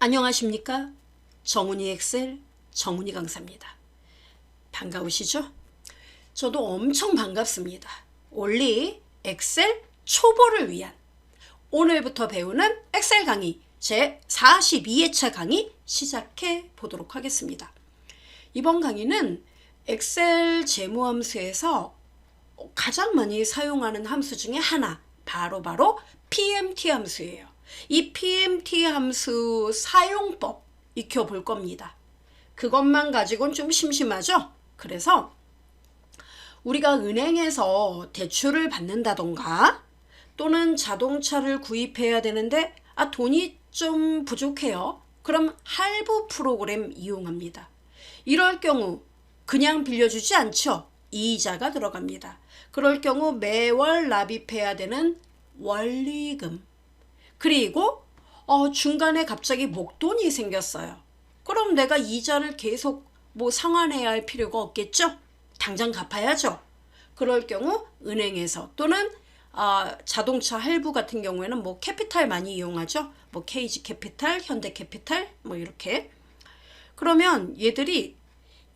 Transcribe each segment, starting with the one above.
안녕하십니까? 정훈이 엑셀 정훈이 강사입니다. 반가우시죠? 저도 엄청 반갑습니다. 올리 엑셀 초보를 위한 오늘부터 배우는 엑셀 강의 제 42회차 강의 시작해 보도록 하겠습니다. 이번 강의는 엑셀 재무함수에서 가장 많이 사용하는 함수 중에 하나 바로 바로 PMT 함수예요. 이 PMT 함수 사용법 익혀볼 겁니다. 그것만 가지고는 좀 심심하죠? 그래서 우리가 은행에서 대출을 받는다던가 또는 자동차를 구입해야 되는데 아 돈이 좀 부족해요. 그럼 할부 프로그램 이용합니다. 이럴 경우 그냥 빌려주지 않죠. 이자가 들어갑니다. 그럴 경우 매월 납입해야 되는 원리금. 그리고 어, 중간에 갑자기 목돈이 생겼어요. 그럼 내가 이자를 계속 뭐 상환해야 할 필요가 없겠죠? 당장 갚아야죠. 그럴 경우 은행에서 또는 아, 자동차 할부 같은 경우에는 뭐 캐피탈 많이 이용하죠. 뭐 KG 캐피탈, 현대 캐피탈 뭐 이렇게. 그러면 얘들이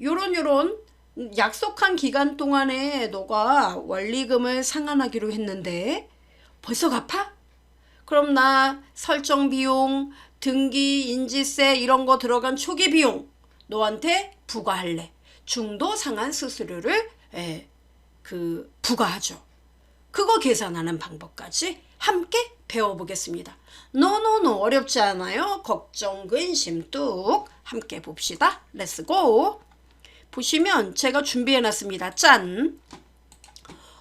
요런 요런 약속한 기간 동안에 너가 원리금을 상환하기로 했는데 벌써 갚아? 그럼 나 설정 비용, 등기, 인지세 이런 거 들어간 초기 비용 너한테 부과할래. 중도 상환 수수료를 예, 그 부과하죠. 그거 계산하는 방법까지 함께 배워보겠습니다. 노노노 어렵지 않아요. 걱정, 근심 뚝 함께 봅시다. 렛츠고. 보시면 제가 준비해놨습니다. 짠.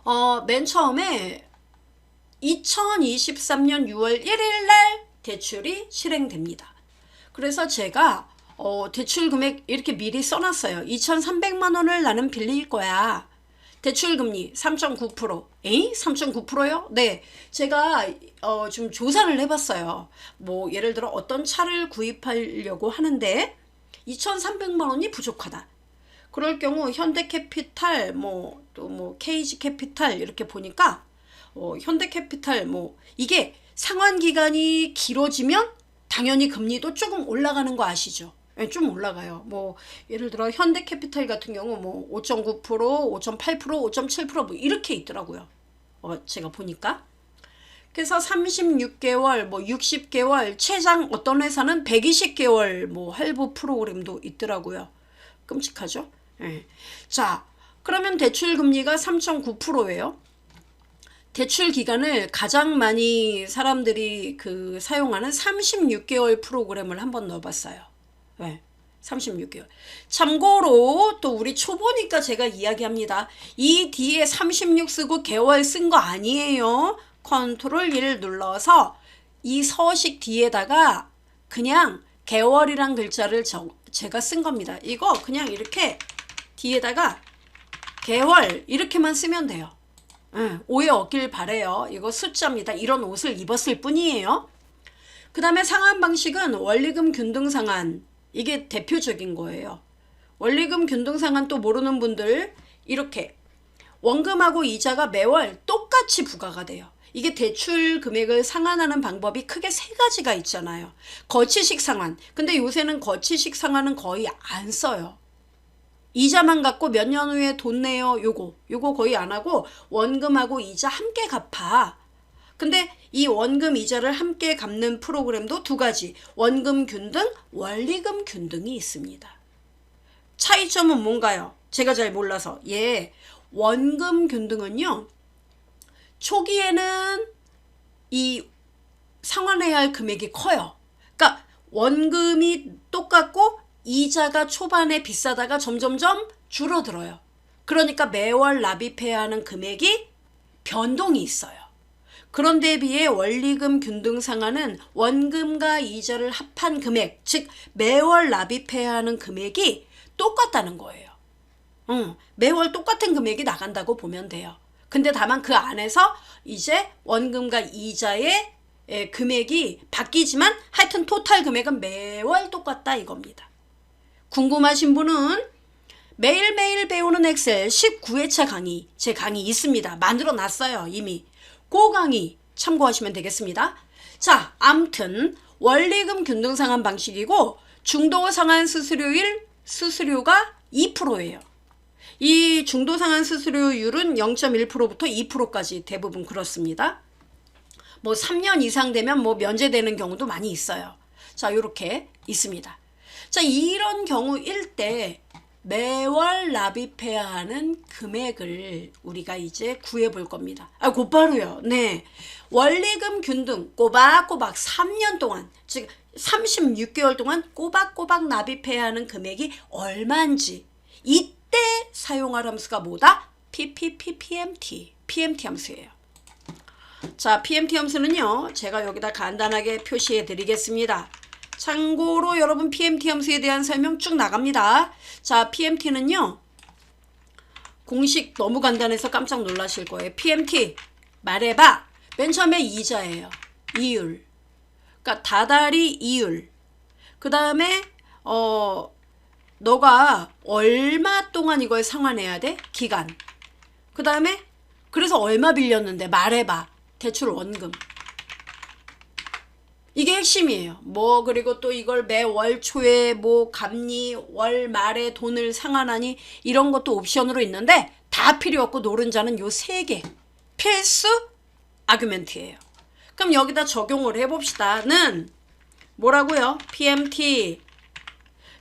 어, 맨 처음에 2023년 6월 1일 날 대출이 실행됩니다. 그래서 제가 어, 대출 금액 이렇게 미리 써놨어요. 2,300만 원을 나는 빌릴 거야. 대출 금리 3.9%. 에이? 3.9%요? 네. 제가 어, 좀 조사를 해봤어요. 뭐 예를 들어 어떤 차를 구입하려고 하는데 2,300만 원이 부족하다. 그럴 경우 현대캐피탈 뭐 또뭐 KG 캐피탈 이렇게 보니까 어, 현대캐피탈 뭐 이게 상환 기간이 길어지면 당연히 금리도 조금 올라가는 거 아시죠? 예, 좀 올라가요. 뭐 예를 들어 현대캐피탈 같은 경우 뭐 5.9%, 5.8%, 5.7%뭐 이렇게 있더라고요. 어, 제가 보니까. 그래서 36개월, 뭐 60개월, 최장 어떤 회사는 120개월 뭐 할부 프로그램도 있더라고요. 끔찍하죠? 예. 자, 그러면 대출 금리가 3.9%예요. 대출 기간을 가장 많이 사람들이 그 사용하는 36개월 프로그램을 한번 넣어봤어요. 네. 36개월. 참고로 또 우리 초보니까 제가 이야기합니다. 이 뒤에 36 쓰고 개월 쓴 거 아니에요. 컨트롤 1 눌러서 이 서식 뒤에다가 그냥 개월이란 글자를 저, 제가 쓴 겁니다. 이거 그냥 이렇게 뒤에다가 개월 이렇게만 쓰면 돼요. 응, 오해 없길 바래요. 이거 숫자입니다. 이런 옷을 입었을 뿐이에요. 그 다음에 상환 방식은 원리금 균등 상환. 이게 대표적인 거예요. 원리금 균등 상환 또 모르는 분들 이렇게 원금하고 이자가 매월 똑같이 부과가 돼요. 이게 대출 금액을 상환하는 방법이 크게 세 가지가 있잖아요. 거치식 상환. 근데 요새는 거치식 상환은 거의 안 써요. 이자만 갖고 몇 년 후에 돈 내요. 요거. 요거 거의 안 하고 원금하고 이자 함께 갚아. 근데 이 원금 이자를 함께 갚는 프로그램도 두 가지. 원금 균등, 원리금 균등이 있습니다. 차이점은 뭔가요? 제가 잘 몰라서. 예. 원금 균등은요. 초기에는 이 상환해야 할 금액이 커요. 그러니까 원금이 똑같고 이자가 초반에 비싸다가 점점점 줄어들어요. 그러니까 매월 납입해야 하는 금액이 변동이 있어요. 그런데 비해 원리금 균등 상환은 원금과 이자를 합한 금액, 즉 매월 납입해야 하는 금액이 똑같다는 거예요. 응, 매월 똑같은 금액이 나간다고 보면 돼요. 근데 다만 그 안에서 이제 원금과 이자의 예, 금액이 바뀌지만 하여튼 토탈 금액은 매월 똑같다 이겁니다. 궁금하신 분은 매일매일 배우는 엑셀 19회차 강의, 제 강의 있습니다. 만들어 놨어요, 이미. 그 강의 참고하시면 되겠습니다. 자, 암튼 원리금 균등 상환 방식이고 중도 상환 수수료일 수수료가 2%예요. 이 중도 상환 수수료율은 0.1%부터 2%까지 대부분 그렇습니다. 뭐 3년 이상 되면 뭐 면제되는 경우도 많이 있어요. 자, 이렇게 있습니다. 자, 이런 경우일 때 매월 납입해야 하는 금액을 우리가 이제 구해 볼 겁니다. 아, 곧바로요. 네. 원리금 균등 꼬박꼬박 3년 동안, 즉 36개월 동안 꼬박꼬박 납입해야 하는 금액이 얼마인지 이때 사용할 함수가 뭐다? PPPPMT. PMT 함수예요. 자, PMT 함수는요, 제가 여기다 간단하게 표시해 드리겠습니다. 참고로 여러분 PMT 함수에 대한 설명 쭉 나갑니다. 자, PMT는요, 공식 너무 간단해서 깜짝 놀라실 거예요. PMT, 말해봐. 맨 처음에 이자예요. 이율. 그러니까 다달이 이율. 그 다음에, 어, 너가 얼마 동안 이걸 상환해야 돼? 기간. 그 다음에, 그래서 얼마 빌렸는데 말해봐. 대출 원금. 이게 핵심이에요. 뭐 그리고 또 이걸 매월 초에 뭐 감리 월 말에 돈을 상환하니 이런 것도 옵션으로 있는데 다 필요 없고 노른자는 요 세 개 필수 아규멘트예요. 그럼 여기다 적용을 해봅시다는 뭐라고요? PMT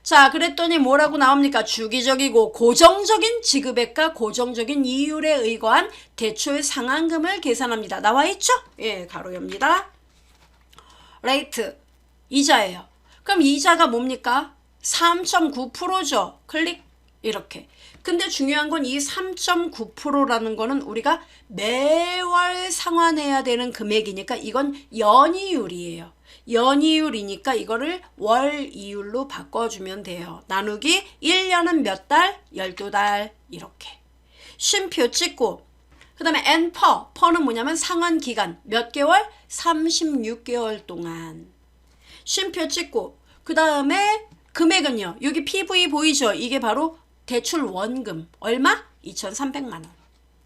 자, 그랬더니 뭐라고 나옵니까? 주기적이고 고정적인 지급액과 고정적인 이율에 의거한 대출 상환금을 계산합니다. 나와 있죠? 예, 가로 엽니다. 레이트 이자예요. 그럼 이자가 뭡니까? 3.9%죠. 클릭 이렇게. 근데 중요한 건 이 3.9%라는 거는 우리가 매월 상환해야 되는 금액이니까 이건 연이율이에요. 연이율이니까 이거를 월 이율로 바꿔주면 돼요. 나누기 1년은 몇 달? 12달 이렇게. 쉼표 찍고 그 다음에 엔퍼 퍼는 뭐냐면 상환 기간 몇 개월? 36개월 동안 쉼표 찍고 그 다음에 금액은요 여기 PV 보이죠? 이게 바로 대출 원금 얼마? 2,300만 원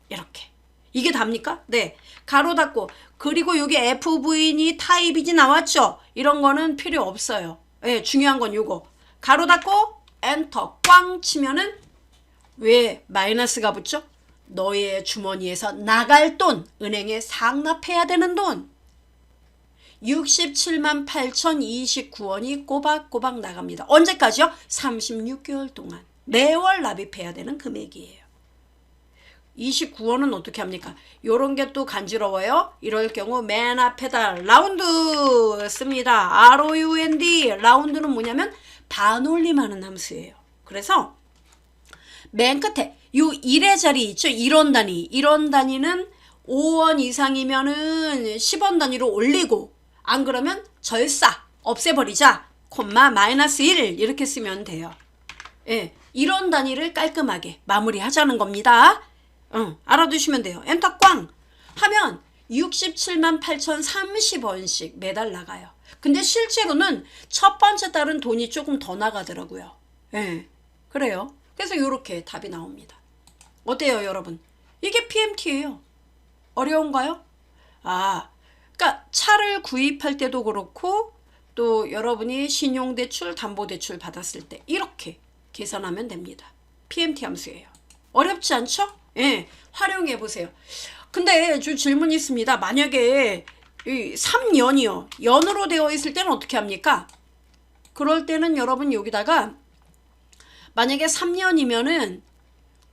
이렇게 이게 답니까? 네 가로 닫고 그리고 여기 FV니 타입이지 나왔죠? 이런 거는 필요 없어요 예, 중요한 건 요거 가로 닫고 엔터 꽝 치면은 왜 마이너스가 붙죠? 너의 주머니에서 나갈 돈, 은행에 상납해야 되는 돈. 67만 8,029원이 꼬박꼬박 나갑니다. 언제까지요? 36개월 동안. 매월 납입해야 되는 금액이에요. 29원은 어떻게 합니까? 요런 게 또 간지러워요. 이럴 경우 맨 앞에다 라운드 씁니다. ROUND. 라운드는 뭐냐면 반올림하는 함수예요. 그래서 맨 끝에 요 1의 자리 있죠? 1원 단위. 1원 단위는 5원 이상이면은 10원 단위로 올리고 안 그러면 절사 없애버리자. 콤마 마이너스 1 이렇게 쓰면 돼요. 예. 1원 단위를 깔끔하게 마무리하자는 겁니다. 응, 알아두시면 돼요. 엔터 꽝 하면 67만 8,030원씩 매달 나가요. 근데 실제로는 첫 번째 달은 돈이 조금 더 나가더라고요. 예. 그래요. 그래서 이렇게 답이 나옵니다. 어때요, 여러분? 이게 PMT예요. 어려운가요? 아, 그러니까 차를 구입할 때도 그렇고 또 여러분이 신용대출, 담보대출 받았을 때 이렇게 계산하면 됩니다. PMT 함수예요. 어렵지 않죠? 예, 활용해 보세요. 근데 저 질문이 있습니다. 만약에 이 3년이요. 연으로 되어 있을 때는 어떻게 합니까? 그럴 때는 여러분 여기다가 만약에 3년이면은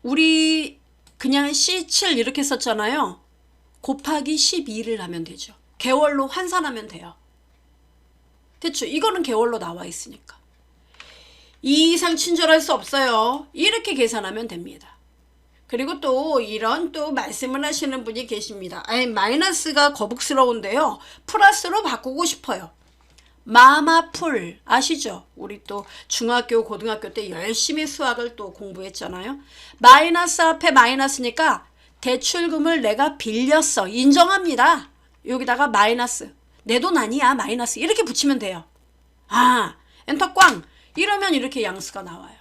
우리 그냥 C7 이렇게 썼잖아요. 곱하기 12를 하면 되죠. 개월로 환산하면 돼요. 대충 이거는 개월로 나와 있으니까. 이 이상 친절할 수 없어요. 이렇게 계산하면 됩니다. 그리고 또 이런 또 말씀을 하시는 분이 계십니다. 아니 마이너스가 거북스러운데요. 플러스로 바꾸고 싶어요. 마마풀 아시죠? 우리 또 중학교 고등학교 때 열심히 수학을 또 공부했잖아요. 마이너스 앞에 마이너스니까 대출금을 내가 빌렸어. 인정합니다. 여기다가 마이너스. 내 돈 아니야. 마이너스. 이렇게 붙이면 돼요. 아, 엔터 꽝. 이러면 이렇게 양수가 나와요.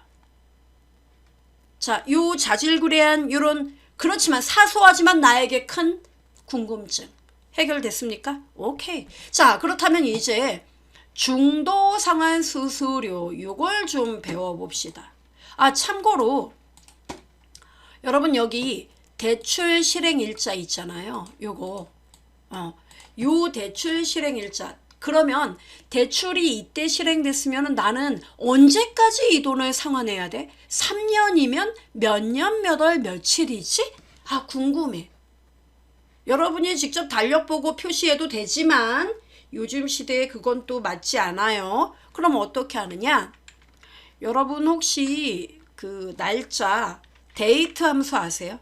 자, 요 자질구레한 요런 그렇지만 사소하지만 나에게 큰 궁금증 해결됐습니까? 오케이. 자, 그렇다면 이제 중도 상환 수수료 요걸 좀 배워봅시다. 아 참고로 여러분 여기 대출 실행 일자 있잖아요. 요거 어, 요 대출 실행 일자 그러면 대출이 이때 실행됐으면 나는 언제까지 이 돈을 상환해야 돼? 3년이면 몇 년, 몇 월, 며칠이지? 아, 궁금해. 여러분이 직접 달력 보고 표시해도 되지만 요즘 시대에 그건 또 맞지 않아요. 그럼 어떻게 하느냐? 여러분 혹시 그 날짜 데이트 함수 아세요?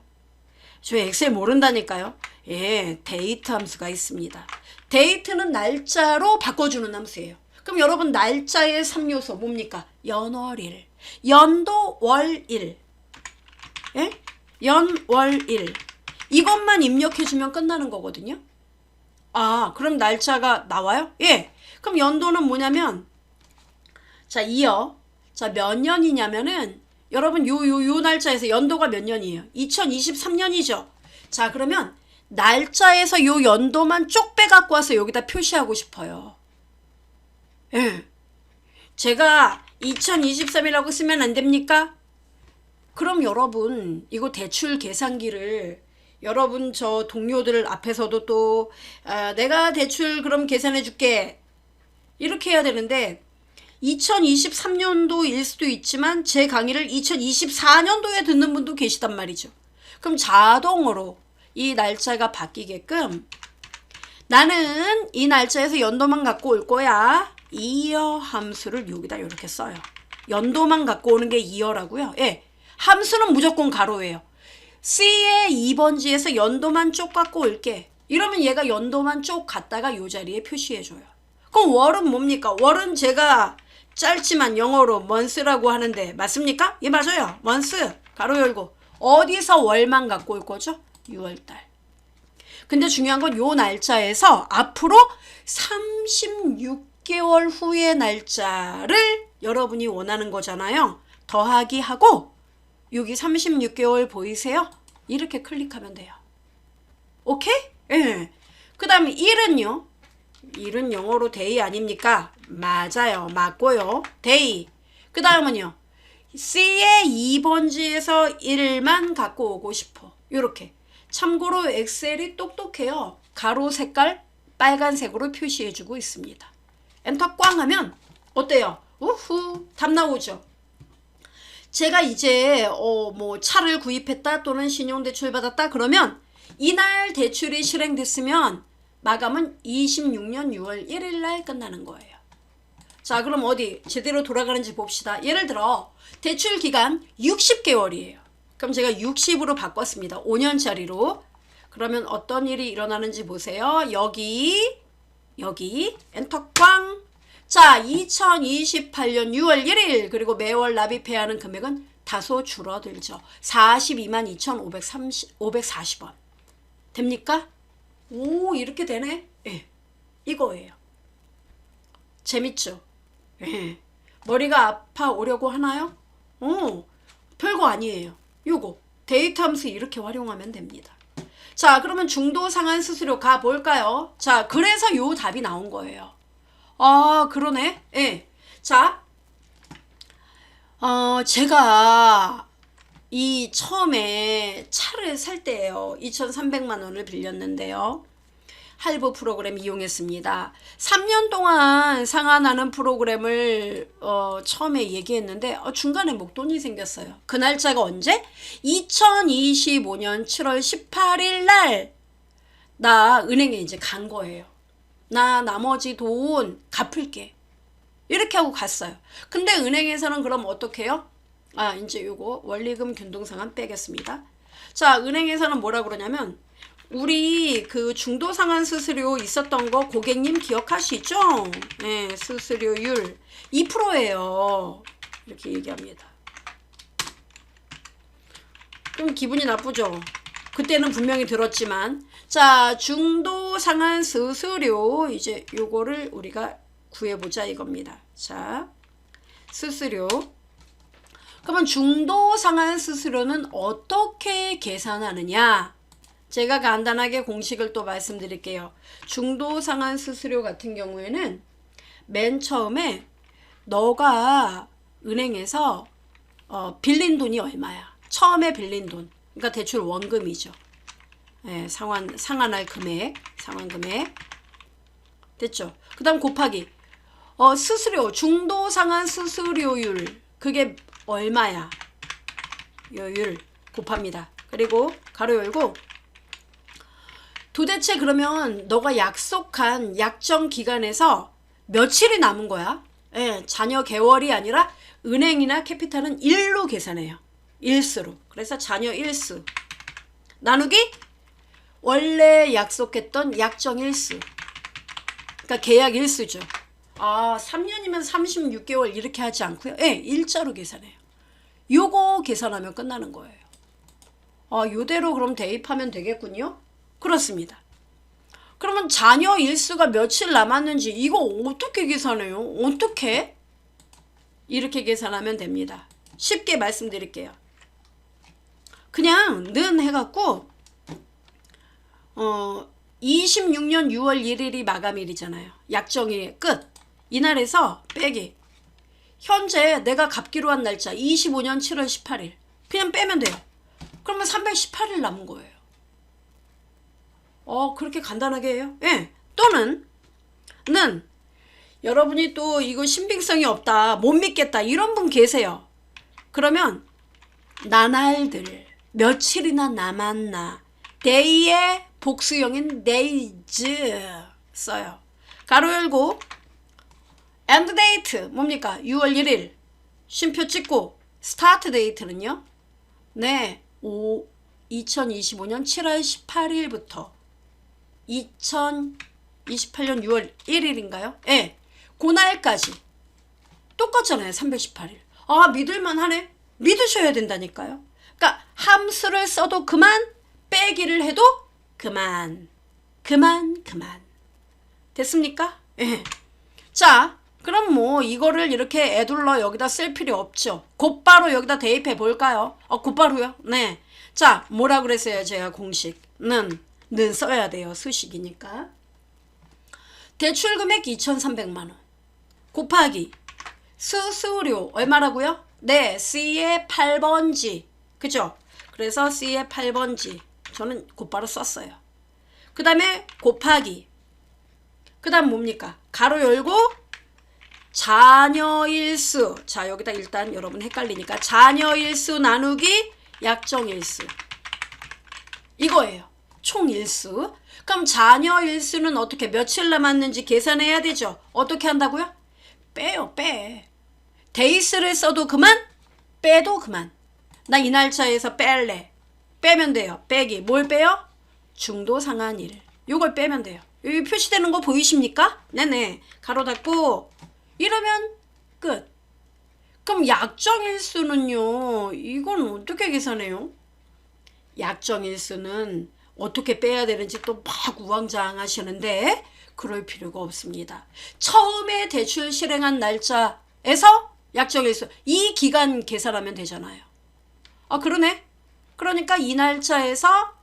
저 엑셀 모른다니까요. 예, 데이트 함수가 있습니다. 데이트는 날짜로 바꿔주는 함수예요. 그럼 여러분 날짜의 3요소 뭡니까? 연월일, 연도 월일, 예? 연월일 이것만 입력해주면 끝나는 거거든요. 아, 그럼 날짜가 나와요? 예. 그럼 연도는 뭐냐면 자, 이어 자, 몇 년이냐면은 여러분 요 요 요 날짜에서 연도가 몇 년이에요? 2023년이죠. 자, 그러면 날짜에서 요 연도만 쪽 빼 갖고 와서 여기다 표시하고 싶어요. 예. 제가 2023이라고 쓰면 안 됩니까? 그럼 여러분 이거 대출 계산기를 여러분 저 동료들 앞에서도 또 아, 내가 대출 그럼 계산해 줄게 이렇게 해야 되는데 2023년도일 수도 있지만 제 강의를 2024년도에 듣는 분도 계시단 말이죠. 그럼 자동으로 이 날짜가 바뀌게끔 나는 이 날짜에서 연도만 갖고 올 거야. 이어 함수를 여기다 이렇게 써요. 연도만 갖고 오는 게 이어라고요. 예. 함수는 무조건 가로예요. C의 2번지에서 연도만 쪽 갖고 올게. 이러면 얘가 연도만 쪽 갖다가 요 자리에 표시해줘요. 그럼 월은 뭡니까? 월은 제가 짧지만 영어로 month라고 하는데 맞습니까? 예 맞아요. month 가로 열고 어디서 월만 갖고 올 거죠? 6월달. 근데 중요한 건 요 날짜에서 앞으로 36개월 후의 날짜를 여러분이 원하는 거잖아요. 더하기 하고 여기 36개월 보이세요? 이렇게 클릭하면 돼요. 오케이? 예. 그 다음에 1은요. 1은 영어로 day 아닙니까? 맞아요. 맞고요. day. 그 다음은요. C의 2번지에서 1만 갖고 오고 싶어. 요렇게. 참고로 엑셀이 똑똑해요. 가로 색깔 빨간색으로 표시해주고 있습니다. 엔터 꽝 하면 어때요? 우후 답 나오죠? 제가 이제 어 뭐 차를 구입했다 또는 신용대출 받았다 그러면 이날 대출이 실행됐으면 마감은 26년 6월 1일 날 끝나는 거예요. 자, 그럼 어디 제대로 돌아가는지 봅시다. 예를 들어 대출 기간 60개월이에요. 그럼 제가 60으로 바꿨습니다. 5년짜리로. 그러면 어떤 일이 일어나는지 보세요. 여기 여기 엔터 꽝. 자, 2028년 6월 1일 그리고 매월 납입해야 하는 금액은 다소 줄어들죠. 42만 2,530 540원. 됩니까? 오, 이렇게 되네. 예. 이거예요. 재밌죠? 예. 머리가 아파 오려고 하나요? 어, 별거 아니에요. 요거 데이터 함수 이렇게 활용하면 됩니다. 자, 그러면 중도 상한 수수료 가 볼까요? 자, 그래서 요 답이 나온 거예요. 아, 그러네. 예. 자, 어, 제가 이 처음에 차를 살 때예요. 2,300만 원을 빌렸는데요. 할부 프로그램 이용했습니다. 3년 동안 상환하는 프로그램을 어, 처음에 얘기했는데 어, 중간에 목돈이 생겼어요. 그 날짜가 언제? 2025년 7월 18일 날 나 은행에 이제 간 거예요. 나 나머지 돈 갚을게. 이렇게 하고 갔어요. 근데 은행에서는 그럼 어떻게 해요? 아, 이제 요거 원리금 균등상환 빼겠습니다. 자, 은행에서는 뭐라 그러냐면 우리 그 중도 상환 수수료 있었던 거 고객님 기억하시죠? 네, 수수료율 2%예요. 이렇게 얘기합니다. 좀 기분이 나쁘죠? 그때는 분명히 들었지만 자, 중도 상환 수수료 이제 요거를 우리가 구해보자 이겁니다. 자, 수수료 그러면 중도 상환 수수료는 어떻게 계산하느냐? 제가 간단하게 공식을 또 말씀드릴게요. 중도 상환 수수료 같은 경우에는 맨 처음에 너가 은행에서 어, 빌린 돈이 얼마야? 처음에 빌린 돈. 그러니까 대출 원금이죠. 예, 상환 상환할 금액, 상환 금액. 됐죠? 그다음 곱하기 어, 수수료 중도 상환 수수료율 그게 얼마야? 요율 곱합니다. 그리고 가로 열고 도대체 그러면 너가 약속한 약정 기간에서 며칠이 남은 거야? 예, 자녀 개월이 아니라 은행이나 캐피탈은 일로 계산해요. 일수로. 그래서 자녀 일수. 나누기 원래 약속했던 약정 일수. 그러니까 계약 일수죠. 아, 3년이면 36개월 이렇게 하지 않고요. 예, 일자로 계산해요. 요거 계산하면 끝나는 거예요. 아, 요대로 그럼 대입하면 되겠군요. 그렇습니다. 그러면 자녀 일수가 며칠 남았는지 이거 어떻게 계산해요? 어떻게? 이렇게 계산하면 됩니다. 쉽게 말씀드릴게요. 그냥 는 해갖고 어 26년 6월 1일이 마감일이잖아요. 약정일 끝. 이날에서 빼기. 현재 내가 갚기로 한 날짜 25년 7월 18일. 그냥 빼면 돼요. 그러면 318일 남은 거예요. 어, 그렇게 간단하게 해요? 예. 또는, 는, 여러분이 또 이거 신빙성이 없다, 못 믿겠다, 이런 분 계세요. 그러면, 나날들, 며칠이나 남았나, 데이의 복수형인 days 써요. 가로 열고, end date, 뭡니까? 6월 1일. 쉼표 찍고, start date는요? 네, 오, 2025년 7월 18일부터 2028년 6월 1일인가요? 예. 네. 그날까지. 똑같잖아요. 318일. 아, 믿을만 하네. 믿으셔야 된다니까요. 그러니까 함수를 써도 그만, 빼기를 해도 그만. 그만, 그만. 됐습니까? 예. 네. 자, 그럼 뭐 이거를 이렇게 애둘러 여기다 쓸 필요 없죠. 곧바로 여기다 대입해 볼까요? 어, 곧바로요? 네. 자, 뭐라 그랬어요? 제가 공식는 는 써야 돼요. 수식이니까. 대출 금액 2,300만 원. 곱하기 수수료 얼마라고요? 네, C의 8번지. 그죠? 그래서 C의 8번지. 저는 곧바로 썼어요. 그 다음에 곱하기. 그 다음 뭡니까? 가로 열고 자녀 일수. 자, 여기다 일단 여러분 헷갈리니까 자녀 일수 나누기 약정 일수. 이거예요. 총 일수. 그럼 자녀 일수는 어떻게 며칠 남았는지 계산해야 되죠. 어떻게 한다고요? 빼요, 빼. 데이스를 써도 그만, 빼도 그만. 나 이 날짜에서 뺄래. 빼면 돼요. 빼기. 뭘 빼요? 중도 상한 일. 요걸 빼면 돼요. 여기 표시되는 거 보이십니까? 네네. 가로 닫고 이러면 끝. 그럼 약정 일수는요. 이건 어떻게 계산해요? 약정 일수는 어떻게 빼야 되는지 또 막 우왕좌왕하시는데 그럴 필요가 없습니다. 처음에 대출 실행한 날짜에서 약정일수 이 기간 계산하면 되잖아요. 아 그러네. 그러니까 이 날짜에서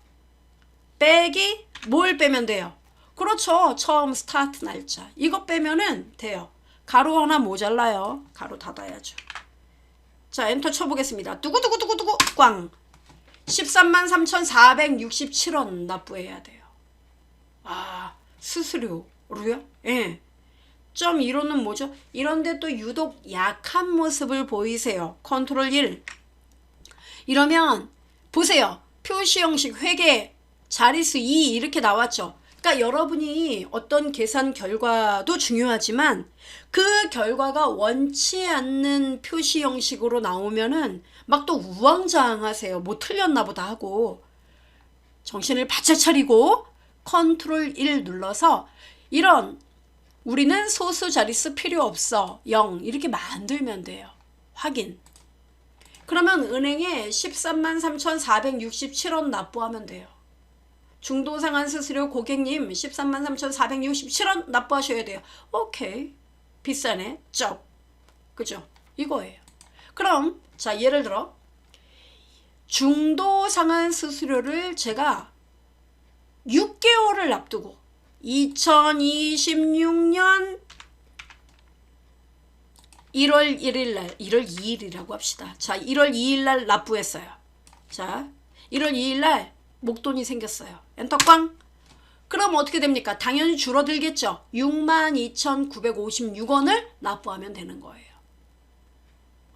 빼기 뭘 빼면 돼요? 그렇죠. 처음 스타트 날짜. 이거 빼면은 돼요. 가로 하나 모자라요. 가로 닫아야죠. 자 엔터 쳐보겠습니다. 두구두구두구두구 꽝. 13만 3,467원 납부해야 돼요. 아, 수수료로요? 예. 점 1호는 뭐죠? 이런데 또 유독 약한 모습을 보이세요. 컨트롤 1. 이러면 보세요. 표시 형식 회계 자릿수 2 이렇게 나왔죠. 그러니까 여러분이 어떤 계산 결과도 중요하지만 그 결과가 원치 않는 표시 형식으로 나오면은 막 또 우왕좌왕하세요. 뭐 틀렸나 보다 하고 정신을 바짝 차리고 컨트롤 1 눌러서 이런 우리는 소수 자릿수 필요 없어 0 이렇게 만들면 돼요. 확인. 그러면 은행에 13만 3,467원 납부하면 돼요. 중도상환 수수료 고객님 13만 3,467원 납부하셔야 돼요. 오케이. 비싸네. 쩝. 그죠? 이거예요. 그럼 자 예를 들어 중도 상환 수수료를 제가 6개월을 앞두고 2026년 1월 1일 날, 1월 2일이라고 합시다. 자, 1월 2일 날 납부했어요. 자, 1월 2일 날 목돈이 생겼어요. 엔터꽝. 그럼 어떻게 됩니까? 당연히 줄어들겠죠. 62,956원을 납부하면 되는 거예요.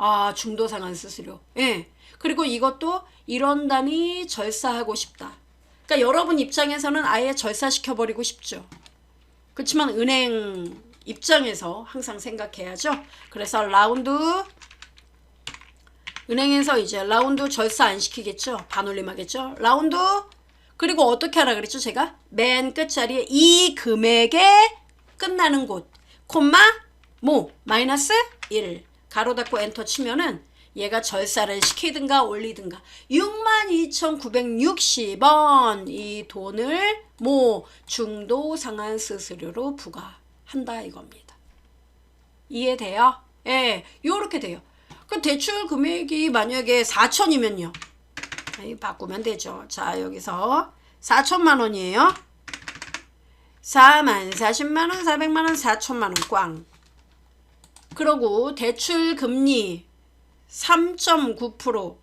아, 중도 상환 수수료. 예. 그리고 이것도 이런 단위 절사하고 싶다. 그러니까 여러분 입장에서는 아예 절사시켜 버리고 싶죠. 그렇지만 은행 입장에서 항상 생각해야죠. 그래서 라운드 은행에서 이제 라운드 절사 안 시키겠죠. 반올림 하겠죠. 라운드 그리고 어떻게 하라 그랬죠? 제가 맨 끝자리에 이 금액에 끝나는 곳 콤마 모 마이너스 1 가로 닫고 엔터 치면은 얘가 절사를 시키든가 올리든가 62,960원 이 돈을 뭐 중도 상환 수수료로 부과한다 이겁니다. 이해돼요? 예, 요렇게 돼요. 그 대출 금액이 만약에 4천이면요. 바꾸면 되죠. 자, 여기서 4천만 원이에요. 4만, 40만 원, 400만 원, 4천만 원 꽝. 그러고 대출 금리 3.9%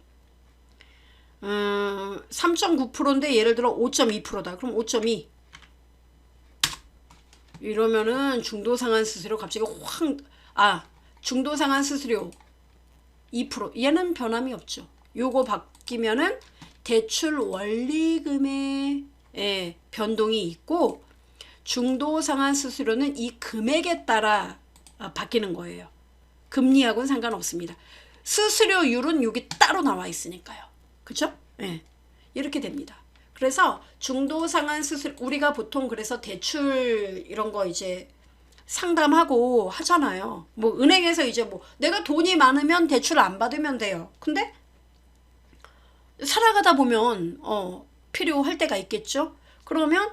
음, 3.9%인데 예를 들어 5.2%다. 그럼 5.2 이러면은 중도상환 수수료 갑자기 확, 아, 중도상환 수수료 2% 얘는 변함이 없죠. 요거 바뀌면은 대출 원리금의 예, 변동이 있고 중도상환 수수료는 이 금액에 따라 아, 바뀌는 거예요. 금리하고는 상관없습니다. 수수료율은 여기 따로 나와 있으니까요. 그죠? 예. 이렇게 됩니다. 그래서 중도 상환 수수료 우리가 보통 그래서 대출 이런 거 이제 상담하고 하잖아요. 뭐 은행에서 이제 뭐 내가 돈이 많으면 대출 안 받으면 돼요. 근데 살아가다 보면 어 필요할 때가 있겠죠. 그러면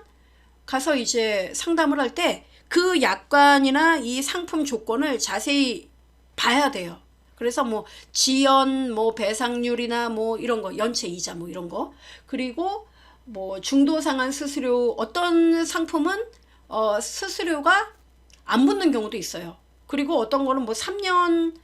가서 이제 상담을 할 때 그 약관이나 이 상품 조건을 자세히 봐야 돼요. 그래서 뭐 지연 뭐 배상률이나 뭐 이런 거 연체 이자 뭐 이런 거 그리고 뭐 중도 상환 수수료 어떤 상품은 어 수수료가 안 붙는 경우도 있어요. 그리고 어떤 거는 뭐 3년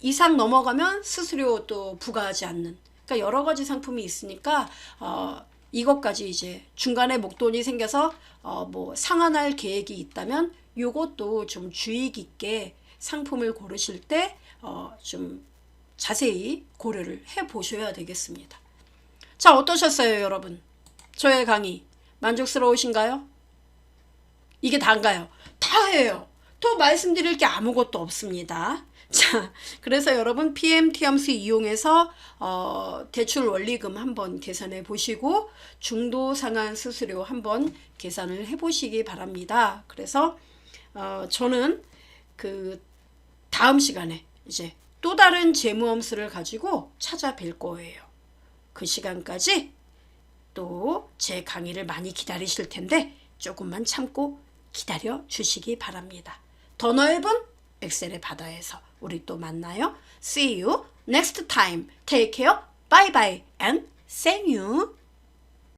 이상 넘어가면 수수료 또 부과하지 않는. 그러니까 여러 가지 상품이 있으니까 어 이것까지 이제 중간에 목돈이 생겨서 어 뭐 상환할 계획이 있다면 요것도 좀 주의 깊게 상품을 고르실 때어좀 자세히 고려를 해 보셔야 되겠습니다. 자, 어떠셨어요, 여러분? 저의 강의 만족스러우신가요? 이게 다인가요? 다예요. 더 말씀드릴 게 아무것도 없습니다. 자, 그래서 여러분 PMT 함수 이용해서 어, 대출 원리금 한번 계산해 보시고 중도 상환 수수료 한번 계산을 해 보시기 바랍니다. 그래서 어, 저는 그 다음 시간에 이제 또 다른 재무 함수를 가지고 찾아뵐 거예요. 그 시간까지 또 제 강의를 많이 기다리실 텐데 조금만 참고 기다려 주시기 바랍니다. 더 넓은 엑셀의 바다에서 우리 또 만나요. See you next time. Take care. Bye bye and see you.